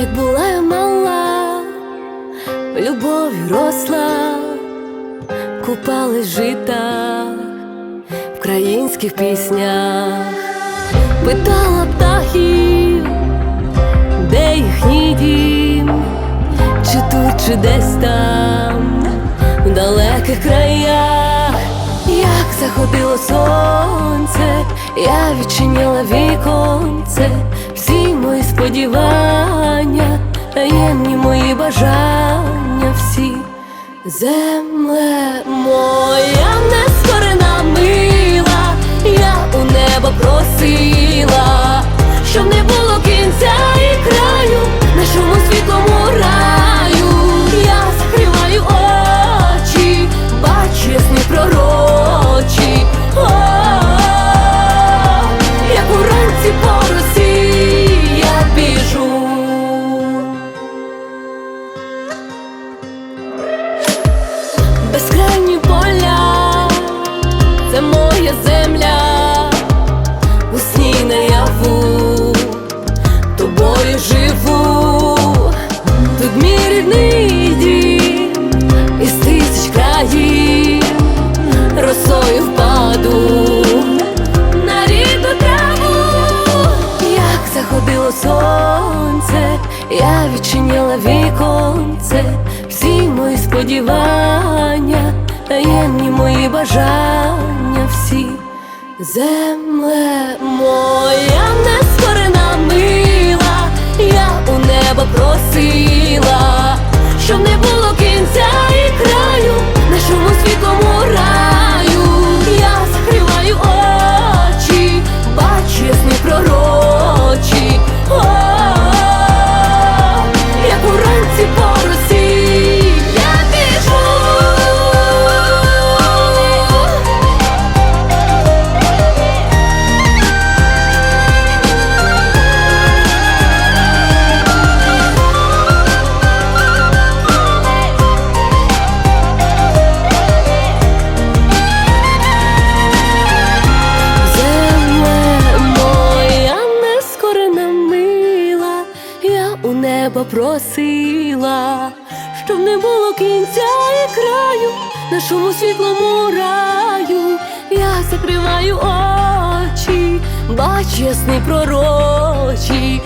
як була я мала, в любові росла, купали жита в українських піснях, питала птахів, де їхній дім, чи тут, чи десь там, в далеких краях, як заходило сонце, я відчиняла віконце, всі мої сподівання таємні мої бажання, всі. Земле моя нескорена мила, я у небо просила, сонце, я відчиняла віконце, всі мої сподівання, таємні мої бажання, всі земле моя неба просила, щоб не було кінця і краю, нашому світлому раю, я закриваю очі, бач ясний пророчі.